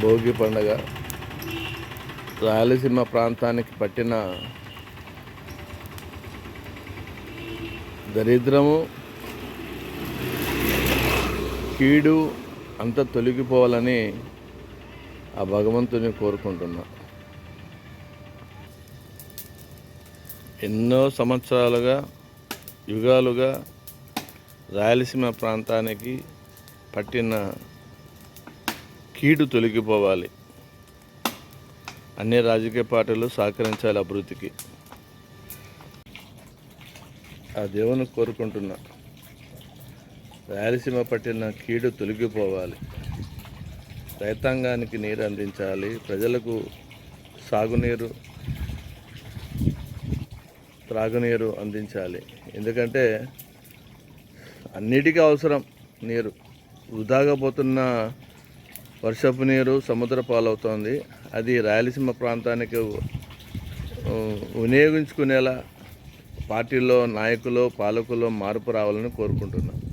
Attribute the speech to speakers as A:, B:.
A: భోగి పండగ. రాయలసీమ ప్రాంతానికి పట్టిన దరిద్రము కీడు అంతా తొలగిపోవాలని ఆ భగవంతుని కోరుకుంటున్నా. ఎన్నో సంవత్సరాలుగా యుగాలుగా రాయలసీమ ప్రాంతానికి పట్టిన కీడు తొలగిపోవాలి. అన్ని రాజకీయ పార్టీలు సహకరించాలి అభివృద్ధికి. ఆ దేవుని కోరుకుంటున్నా. రాయలసీమ పట్టిన కీడు తొలగిపోవాలి. రైతాంగానికి నీరు అందించాలి. ప్రజలకు సాగునీరు త్రాగునీరు అందించాలి. ఎందుకంటే అన్నిటికీ అవసరం నీరు. వృధాగా పోతున్న వర్షపు నీరు సముద్ర పాలవుతోంది. అది రాయలసీమ ప్రాంతానికి వినియోగించుకునేలా పార్టీలో నాయకులు పాలకులు మార్పు రావాలని కోరుకుంటున్నాను